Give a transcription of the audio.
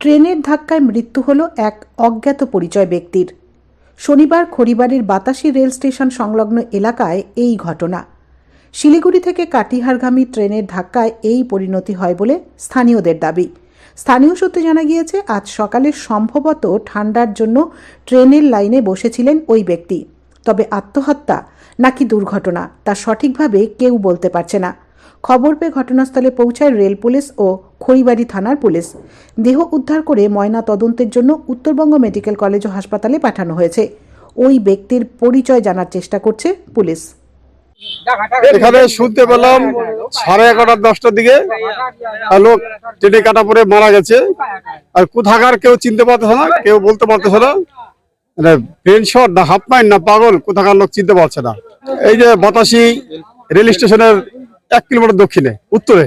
ট্রেনের ধাক্কায় মৃত্যু হল এক অজ্ঞাত পরিচয় ব্যক্তির। শনিবার খড়িবাড়ির বাতাসি রেল স্টেশন সংলগ্ন এলাকায় এই ঘটনা। শিলিগুড়ি থেকে কাটিহারগামী ট্রেনের ধাক্কায় এই পরিণতি হয় বলে স্থানীয়দের দাবি। স্থানীয় সূত্রে জানা গিয়েছে, আজ সকালে সম্ভবত ঠান্ডার জন্য ট্রেনের লাইনে বসেছিলেন ওই ব্যক্তি। তবে আত্মহত্যা নাকি দুর্ঘটনা তা সঠিকভাবে কেউ বলতে পারছে না। খবর পেয়ে ঘটনাস্থলে পৌঁছায় রেল পুলিশ ও খড়িবাড়ি থানার পুলিশ। দেহ উদ্ধার করে ময়না তদন্তের জন্য উত্তরবঙ্গ মেডিকেল কলেজ ও হাসপাতালে পাঠানো হয়েছে। ওই ব্যক্তির পরিচয় জানার চেষ্টা করছে পুলিশ। এখানে শুনতে পেলাম সাড়ে এগারোটা, দশটার দিকে লোক ট্রেনে কাটা পরে মারা গেছে। আর কোথাকার কেউ চিনতে পারতেছে না, কেউ বলতে পারতেছে না। ব্রেন শট না হাফ মাইন্ড না পাগল, কোথাকার লোক চিনতে পারছে না। এই যে বাতাসি রেল স্টেশনের এক কিলোমিটার দক্ষিণে, উত্তরে।